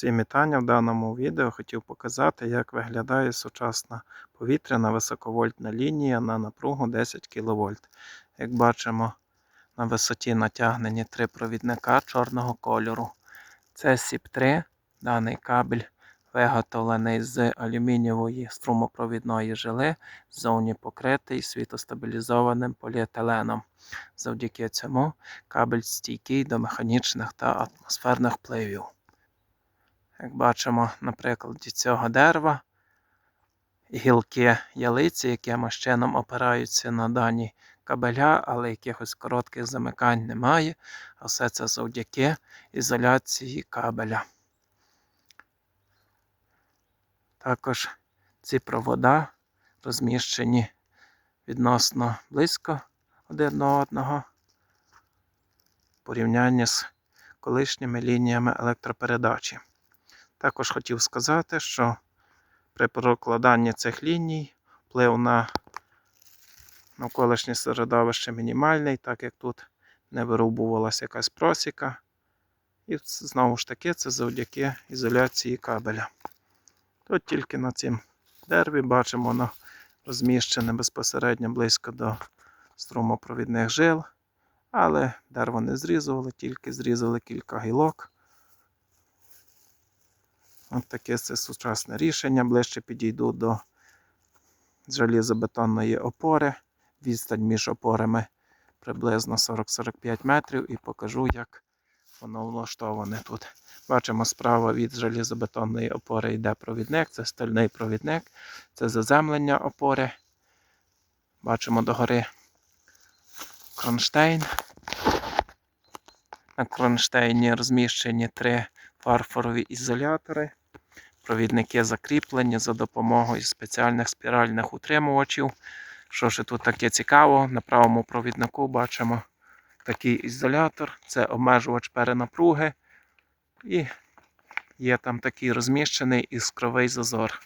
Всім вітання в даному відео хотів показати, як виглядає сучасна повітряна високовольтна лінія на напругу 10 кВт. Як бачимо, на висоті натягнені три провідника чорного кольору. Це СІП-3, даний кабель виготовлений з алюмінієвої струмопровідної жили, ззовні покритий світостабілізованим поліетиленом. Завдяки цьому кабель стійкий до механічних та атмосферних впливів. Як бачимо на прикладі цього дерева, гілки ялиці, якимось чином опираються на дані кабеля, але якихось коротких замикань немає. А все це завдяки ізоляції кабеля. Також ці провода розміщені відносно близько один до одного в порівнянні з колишніми лініями електропередачі. Також хотів сказати, що при прокладанні цих ліній вплив на навколишнє середовище мінімальний, так як тут не вирубувалася якась просіка. І знову ж таки це завдяки ізоляції кабеля. Тут тільки на цім дереві бачимо, воно розміщене безпосередньо близько до струмопровідних жил, але дерево не зрізували, тільки зрізали кілька гілок. От таке це сучасне рішення. Ближче підійду до желізобетонної опори. Відстань між опорами приблизно 40-45 метрів і покажу, як воно влаштоване тут. Бачимо, справа від желізобетонної опори йде провідник, це стальний провідник, це заземлення опори. Бачимо догори кронштейн. На кронштейні розміщені три фарфорові ізолятори. Провідники закріплені за допомогою спеціальних спіральних утримувачів. Що ж тут таке цікаво, на правому провіднику бачимо такий ізолятор, це обмежувач перенапруги. І є там такий розміщений іскровий зазор.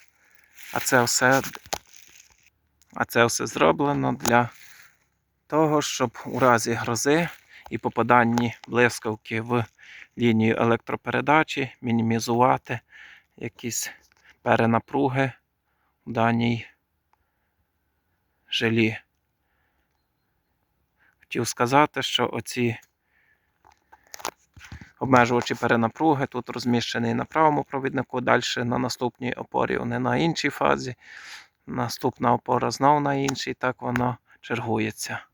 А це все, а це все зроблено для того, щоб у разі грози і попаданні блискавки в лінію електропередачі мінімізувати якісь перенапруги в даній жилі. Хотів сказати, що оці обмежувачі перенапруги тут розміщений на правому провіднику, далі на наступній опорі вони на іншій фазі. Наступна опора знову на іншій, так воно чергується.